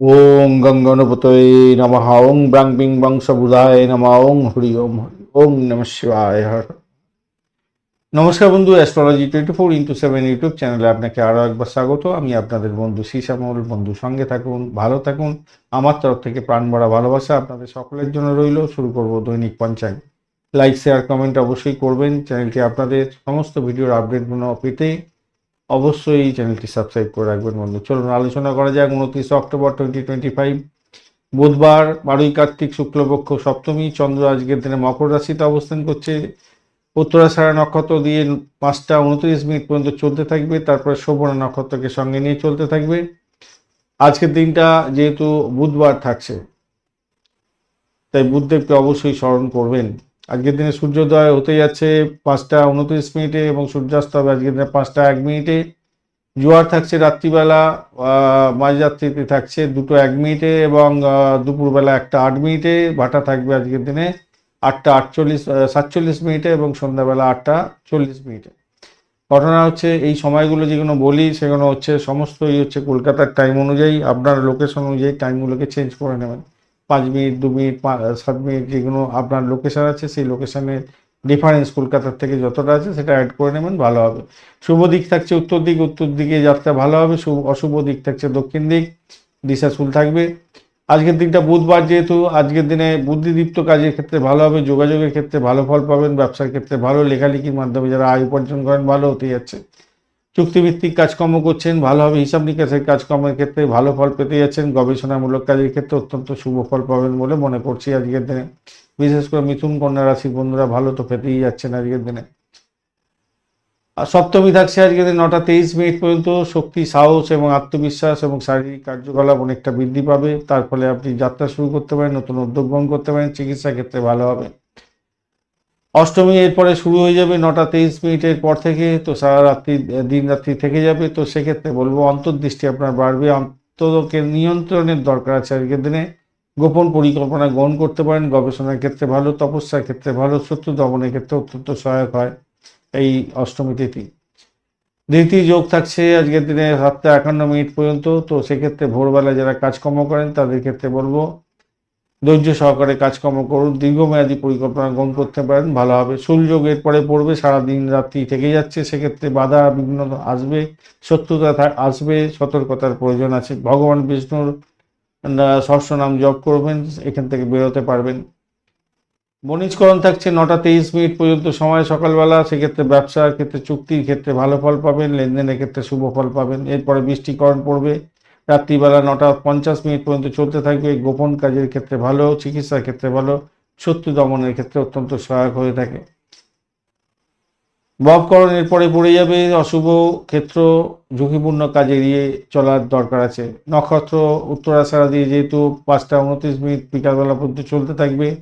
ওং গঙ্গনপতয়ে নমঃ ওং ব্রাং বিং বংশবুধায় নমঃ ওং হরি ওম হরি ওং নম শিবায় হর নমস্কার বন্ধু astrology twenty four into seven YouTube চ্যানেলে আপনাকে আরও একবার স্বাগত। আমি আপনাদের বন্ধু শ্যামল বন্ধু সঙ্গে থাকুন, ভালো থাকুন। আমার তরফ থেকে প্রাণ ভরা ভালোবাসা আপনাদের সকলের জন্য রইল। শুরু করব দৈনিক পঞ্চায়েত। লাইক শেয়ার কমেন্ট অবশ্যই করবেন। চ্যানেলটি আপনাদের সমস্ত ভিডিওর আপডেটগুলো পেতে অবশ্যই এই চ্যানেলটি সাবস্ক্রাইব করে রাখবেন, বন্ধু। চলুন, আলোচনা করা যাক উনত্রিশে অক্টোবর টোয়েন্টি টোয়েন্টি ফাইভ বুধবার, বারোই কার্তিক, শুক্লপক্ষ, সপ্তমী, চন্দ্র আজকের দিনে মকর রাশিতে অবস্থান করছে। উত্তরাষাঢ়া নক্ষত্র দিয়ে পাঁচটা উনত্রিশ মিনিট পর্যন্ত চলতে থাকবে, তারপরে শোভনা নক্ষত্রকে সঙ্গে নিয়ে চলতে থাকবে। আজকের দিনটা যেহেতু বুধবার থাকছে, তাই বুধদেবকে অবশ্যই স্মরণ করবেন। আজকের দিনে সূর্যোদয় হতে যাচ্ছে পাঁচটা উনত্রিশ মিনিটে এবং সূর্যাস্ত হবে আজকের দিনে পাঁচটা এক মিনিটে। জোয়ার থাকছে রাত্রিবেলা মাঝরাত্রিতে থাকছে দুটো এক মিনিটে এবং দুপুরবেলা একটা আট মিনিটে। ভাটা থাকবে আজকের দিনে আটটা আটচল্লিশ সাতচল্লিশ মিনিটে এবং সন্ধ্যাবেলা আটটা চল্লিশ মিনিটে। ঘটনা হচ্ছে এই সময়গুলো যেগুলো বলি, সেগুলো হচ্ছে সমস্তই হচ্ছে কলকাতার টাইম অনুযায়ী। আপনার লোকেশন অনুযায়ী টাইমগুলোকে চেঞ্জ করে নেবেন। পাঁচ মিনিট, দু মিনিট সাত মিনিট যেগুলো আপনার লোকেশন আছে, সেই লোকেশানের ডিফারেন্স কলকাতার থেকে যতটা আছে সেটা অ্যাড করে নেবেন, ভালো হবে। শুভ দিক থাকছে উত্তর দিক, উত্তর দিকে যাত্রা ভালো হবে শুভ অশুভ দিক থাকছে দক্ষিণ দিক দিশাশুল থাকবে। আজকের দিনটা বুধবার যেহেতু, আজকের দিনে বুদ্ধিদীপ্ত কাজের ক্ষেত্রে ভালো হবে, যোগাযোগের ক্ষেত্রে ভালো ফল পাবেন, ব্যবসার ক্ষেত্রে ভালো, লেখালেখির মাধ্যমে যারা আয় উপার্জন করেন, ভালো হতে যাচ্ছে। চুক্তিভিত্তিক কাজকর্ম করছেন, ভালোভাবে হিসাব নিকাশের কাজকর্মের ক্ষেত্রে ভালো ফল পেতে যাচ্ছেন, গবেষণামূলক কাজের ক্ষেত্রে অত্যন্ত শুভ ফল পাবেন বলে মনে করছি আজকের দিনে। বিশেষ করে মিথুন কন্যা রাশির বন্ধুরা ভালো তো পেতেই যাচ্ছেন আজকের দিনে। আর সপ্তমী থাকছে আজকে দিন নটা তেইশ মিনিট পর্যন্ত, শক্তি, সাহস এবং আত্মবিশ্বাস এবং শারীরিক কার্যকলাপ অনেকটা বৃদ্ধি পাবে। তার ফলে আপনি যাত্রা শুরু করতে পারেন, নতুন উদ্যোগ গ্রহণ করতে পারেন, চিকিৎসা ক্ষেত্রে ভালো হবে। অষ্টমী এরপরে শুরু হয়ে যাবে নটা তেইশ মিনিটের পর থেকে, তো সারা রাত্রি, দিন রাত্রি থেকে যাবে। তো সেক্ষেত্রে বলব অন্তর্দৃষ্টি আপনার বাড়বে। অন্তরকে নিয়ন্ত্রণের দরকার আছে আজকের দিনে। গোপন পরিকল্পনা গ্রহণ করতে পারেন। গবেষণার ক্ষেত্রে ভালো, তপস্যার ক্ষেত্রে ভালো, শত্রু দমনের ক্ষেত্রে অত্যন্ত সহায়ক হয় এই অষ্টমী তিথি। দ্বিতীয় যোগ থাকছে আজকের দিনে সাতটা একান্ন মিনিট পর্যন্ত। তো সেক্ষেত্রে ভোরবেলা যারা কাজকর্ম করেন, তাদের ক্ষেত্রে বলব ধৈর্য সহকারে কাজকর্ম করুন দীর্ঘমেয়াদী পরিকল্পনা গ্রহণ করতে পারেন ভালো হবে। সূর্যযোগ এরপরে পড়বে সারাদিন রাত্রি থেকে যাচ্ছে সেক্ষেত্রে বাধা বিঘ্ন আসবে শত্রুতা আসবে সতর্কতার প্রয়োজন আছে। ভগবান বিষ্ণুর আহ, সহস্রনাম জপ করবেন এখান থেকে বেরোতে পারবেন। বণিজকরণ থাকছে নটা তেইশ মিনিট পর্যন্ত সময় সকালবেলা সেক্ষেত্রে ব্যবসার ক্ষেত্রে চুক্তির ক্ষেত্রে ভালো ফল পাবেন লেনদেনের ক্ষেত্রে শুভ ফল পাবেন। এরপরে বৃষ্টিকরণ পড়বে রাত্রিবেলা নটা পঞ্চাশ মিনিট পর্যন্ত চলতে থাকবে। গোপন কাজের ক্ষেত্রে ভালো, চিকিৎসার ক্ষেত্রে ভালো, শত্রু দমনের ক্ষেত্রে অত্যন্ত সহায়ক হয়ে থাকে। ববকরণ এরপরে পড়ে যাবে, অশুভ ক্ষেত্র ঝুঁকিপূর্ণ কাজ এড়িয়ে চলার দরকার আছে। নক্ষত্র উত্তরাষাঢ়া দিয়ে যেহেতু পাঁচটা উনত্রিশ মিনিট বিকালবেলা পর্যন্ত চলতে থাকবে,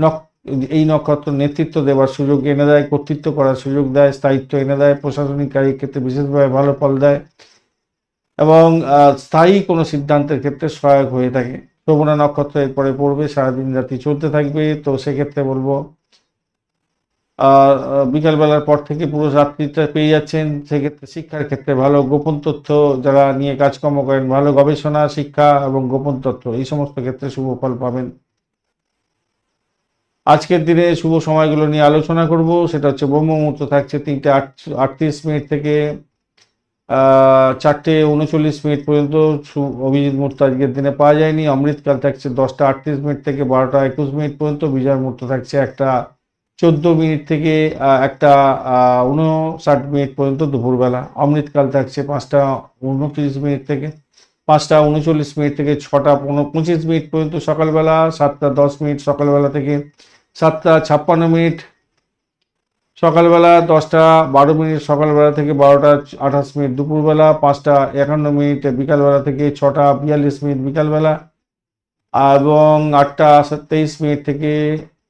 নক- এই নক্ষত্র নেতৃত্ব দেওয়ার সুযোগ এনে দেয়, কর্তৃত্ব করার সুযোগ দেয়, স্থায়িত্ব এনে দেয়, প্রশাসনিক কাজের ক্ষেত্রে বিশেষভাবে ভালো ফল দেয়। এবং স্থায়ী কোনো সিদ্ধান্তের ক্ষেত্রে সহায়ক হয়ে থাকে। শোভনা নক্ষত্র এরপরে পড়বে, সারাদিন রাতি চলতে থাকবে, তো সেক্ষেত্রে বলব বিকালবেলার পর থেকে পুরো রাত্রিটা পেয়ে যাচ্ছেন। সেক্ষেত্রে শিক্ষার ক্ষেত্রে ভালো গোপন তথ্য যারা নিয়ে কাজকর্ম করেন, ভালো গবেষণা, শিক্ষা এবং গোপন তথ্য, এই সমস্ত ক্ষেত্রে শুভ ফল পাবেন। আজকের দিনে শুভ সময়গুলো নিয়ে আলোচনা করব। সেটা হচ্ছে ব্রহ্ম মুহূর্ত থাকছে তিনটে আট, আটত্রিশ মিনিট থেকে। চারটে উনচল্লিশ মিনিট পর্যন্ত অভিজিৎ মুহূর্ত আজকের দিনে পাওয়া যায়নি। অমৃতকাল থাকছে দশটা আটত্রিশ মিনিট থেকে বারোটা একুশ মিনিট পর্যন্ত। বিজয় মুহূর্ত থাকছে একটা চোদ্দ মিনিট থেকে একটা উনষাট মিনিট পর্যন্ত দুপুরবেলা। অমৃতকাল থাকছে পাঁচটা উনত্রিশ মিনিট থেকে, পাঁচটা উনচল্লিশ মিনিট থেকে ছটা পনেরো পঁচিশ মিনিট পর্যন্ত সকালবেলা, সাতটা দশ মিনিট সকালবেলা থেকে, সাতটা ছাপ্পান্ন মিনিট সকালবেলা দশটা বারো মিনিট, সকালবেলা থেকে বারোটা আঠাশ মিনিট, দুপুরবেলা পাঁচটা একান্ন মিনিট, বিকালবেলা থেকে ছটা বিয়াল্লিশ মিনিট বিকালবেলা, এবং আটটা তেইশ মিনিট থেকে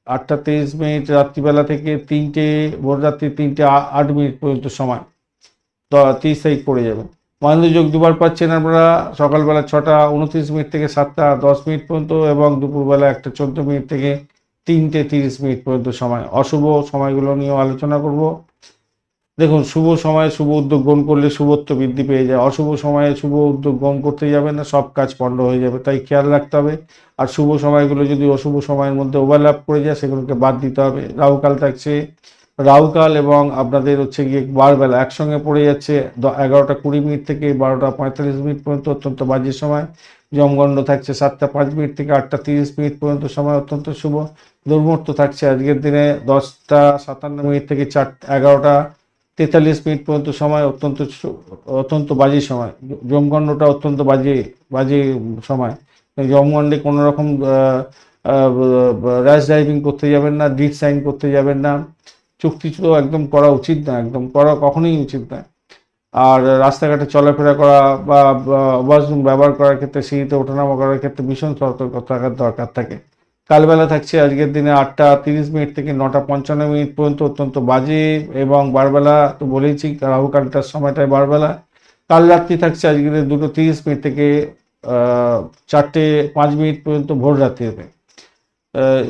আটটা তেইশ মিনিট রাত্রিবেলা থেকে তিনটে, ভোর রাত্রি তিনটে আট মিনিট পর্যন্ত সময়। তিরিশ তারিখ পড়ে যাবে। মহেন্দ্র যোগ দুবার পাচ্ছেন আপনারা সকালবেলা ছটা, উনত্রিশ মিনিট থেকে সাতটা, দশ মিনিট পর্যন্ত, এবং দুপুরবেলা একটা চোদ্দ মিনিট থেকে তিনটে তিরিশ মিনিট পর্যন্ত সময়, অশুভ সময়গুলো নিয়েও আলোচনা করব। দেখুন, শুভ সময়ে শুভ উদ্যোগ গ্রহণ করলে শুভত্ব বৃদ্ধি পেয়ে যায়। অশুভ সময়ে শুভ উদ্যোগ গ্রহণ করতে যাবে না, সব কাজ পণ্ড হয়ে যাবে, তাই খেয়াল রাখতে হবে। আর শুভ সময়গুলো যদি অশুভ সময়ের মধ্যে ওভারল্যাপ করে যায়, সেগুলোকে বাদ দিতে হবে। রাহুকাল থাকছে। রাহুকাল এবং আপনাদের হচ্ছে গিয়ে বারবেলা একসঙ্গে পড়ে যাচ্ছে। এগারোটা কুড়ি মিনিট থেকে বারোটা পঁয়তাল্লিশ মিনিট পর্যন্ত অত্যন্ত বাজে সময়। জমগণ্ড থাকছে সাতটা পাঁচ মিনিট থেকে আটটা তিরিশ মিনিট পর্যন্ত সময় অত্যন্ত শুভ। দুর্মূর্ত থাকছে আজকের দিনে দশটা সাতান্ন মিনিট থেকে চার, এগারোটা তেতাল্লিশ মিনিট পর্যন্ত সময় অত্যন্ত অত্যন্ত বাজে সময়। জমগণ্ডটা অত্যন্ত বাজে বাজে সময়। জমগণ্ডে কোনো রকম র্যাশ ড্রাইভিং করতে যাবেন না, ডিট সাইন করতে যাবেন না। চুক্তি একদম করা উচিত না, একদম করা কখনোই উচিত না। আর রাস্তাঘাটে চলাফেরা করা বা ওয়াশরুম ব্যবহার করার ক্ষেত্রে, সিঁড়িতে ওঠানামা করার ক্ষেত্রে ভীষণ সতর্ক থাকার দরকার থাকে। কালবেলা থাকছে, আজকের দিনে আটটা তিরিশ মিনিট থেকে নটা পঞ্চান্ন মিনিট পর্যন্ত অত্যন্ত বাজে এবং বারবেলা তো বলেইছি রাহু কালটার সময়টায় বারবেলা। কাল রাত্রি থাকছে, আজকের দুটো তিরিশ মিনিট থেকে চারটে পাঁচ মিনিট পর্যন্ত ভোর রাত্রিতে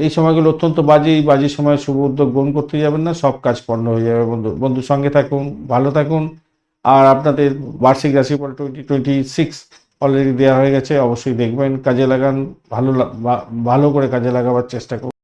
এই সময়গুলো অত্যন্ত বাজে এই বাজে সময় শুভ উদ্যোগ গ্রহণ করতে যাবেন না, সব কাজ পণ্ড হয়ে যাবে। বন্ধু, বন্ধুর সঙ্গে থাকুন, ভালো থাকুন। আর আপনাদের বার্ষিক রাশিফল টোয়েন্টি টোয়েন্টি সিক্স অলরেডি দেওয়া হয়ে গেছে, অবশ্যই দেখবেন। কাজে লাগান, ভালো ভালো করে কাজে লাগাবার চেষ্টা করুন।